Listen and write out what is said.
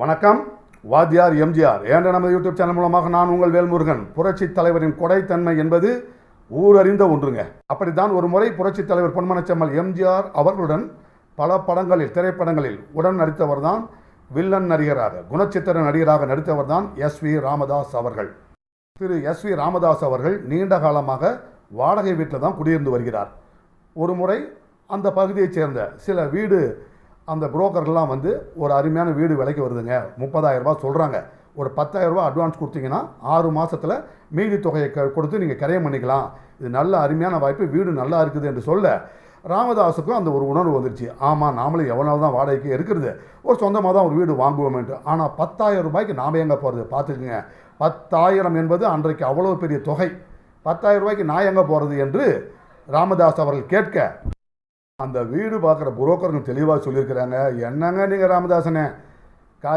வணக்கம். வாத்தியார் எம்ஜிஆர். என்ற நமது யூடியூப் சேனல் மூலமாக நான் உங்கள் வேல்முருகன். புரட்சி தலைவரின் கொடைத்தன்மை என்பது ஊரறிந்த ஒன்றுங்க. அப்படித்தான் ஒரு முறை புரட்சி தலைவர் பொன்மனச்செம்மல் எம்ஜிஆர் அவர்களுடன் பல படங்களில் திரைப்படங்களில் உடன் நடித்தவர் தான் வில்லன் நடிகராக குணச்சித்திர நடிகராக நடித்தவர் தான் எஸ் வி ராமதாஸ் அவர்கள். திரு எஸ் வி ராமதாஸ் அவர்கள் நீண்ட காலமாக வாடகை வீட்டில் தான் குடியிருந்து வருகிறார். ஒரு முறை அந்த பகுதியைச் சேர்ந்த சில வீடு அந்த புரோக்கர்லாம் வந்து ஒரு அருமையான வீடு விலைக்கு வருதுங்க. முப்பதாயிரரூபா சொல்கிறாங்க ஒரு பத்தாயிரரூபா அட்வான்ஸ் கொடுத்தீங்கன்னா ஆறு மாதத்தில் மீதி தொகையை க- கொடுத்து நீங்கள் கரையம் பண்ணிக்கலாம். இது நல்ல அருமையான வாய்ப்பு. வீடு நல்லா இருக்குது என்று சொல்ல ராமதாஸுக்கும் அந்த ஒரு உணர்வு வந்துருச்சு. ஆமாம் நாமளும் எவ்வளோ தான் வாடகைக்கு இருக்கிறது. ஒரு சொந்தமாக தான் ஒரு வீடு வாங்குவோம்ன்ட்டு. ஆனால் பத்தாயிரம் ரூபாய்க்கு நாம் எங்கே போகிறது பார்த்துக்குங்க. பத்தாயிரம் என்பது அன்றைக்கு அவ்வளோ பெரிய தொகை. பத்தாயிரம் ரூபாய்க்கு நான் எங்கே போகிறது என்று ராமதாஸ் அவர்கள் கேட்க அந்த வீடு பார்க்குற புரோக்கருங்க தெளிவாக சொல்லியிருக்கிறாங்க. என்னங்க நீங்கள் ராமதாசனே?